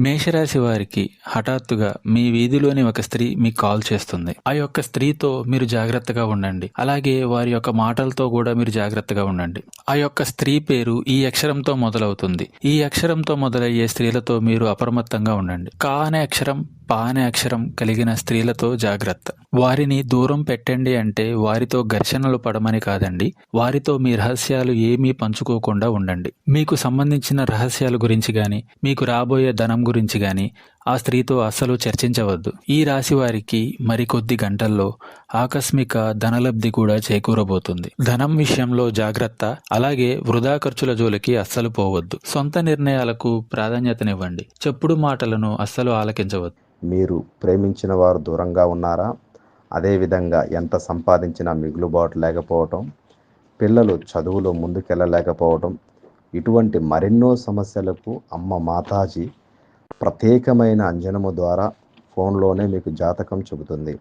మేషరాశి వారికి హఠాత్తుగా మీ వీధిలోని ఒక స్త్రీ మీకు కాల్ చేస్తుంది. ఆ యొక్క స్త్రీతో మీరు జాగ్రత్తగా ఉండండి. అలాగే వారి యొక్క మాటలతో కూడా మీరు జాగ్రత్తగా ఉండండి. ఆ యొక్క స్త్రీ పేరు ఈ అక్షరంతో మొదలవుతుంది. ఈ అక్షరంతో మొదలయ్యే స్త్రీలతో మీరు అప్రమత్తంగా ఉండండి. కా అనే అక్షరం పానే అక్షరం కలిగిన స్త్రీలతో జాగ్రత్త. వారిని దూరం పెట్టండి అంటే వారితో ఘర్షణలు పడమని కాదండి. వారితో మీ రహస్యాలు ఏమీ పంచుకోకుండా ఉండండి. మీకు సంబంధించిన రహస్యాల గురించి కానీ మీకు రాబోయే ధనం గురించి కానీ ఆ స్త్రీతో అస్సలు చర్చించవద్దు. ఈ రాశి వారికి మరికొద్ది గంటల్లో ఆకస్మిక ధనలబ్ధి కూడా చేకూరబోతుంది. ధనం విషయంలో జాగ్రత్త అలాగే వృధా ఖర్చుల జోలికి అస్సలు పోవద్దు. సొంత నిర్ణయాలకు ప్రాధాన్యతనివ్వండి. చెప్పుడు మాటలను అస్సలు ఆలకించవద్దు. మీరు ప్రేమించిన వారు దూరంగా ఉన్నారా? అదేవిధంగా ఎంత సంపాదించినా మిగులుబాటు లేకపోవటం పిల్లలు చదువులో ముందుకెళ్ళలేకపోవటం ఇటువంటి మరెన్నో సమస్యలకు అమ్మ మాతాజీ ప్రత్యేకమైన అంజనము ద్వారా ఫోన్లోనే మీకు జాతకం చెబుతుంది.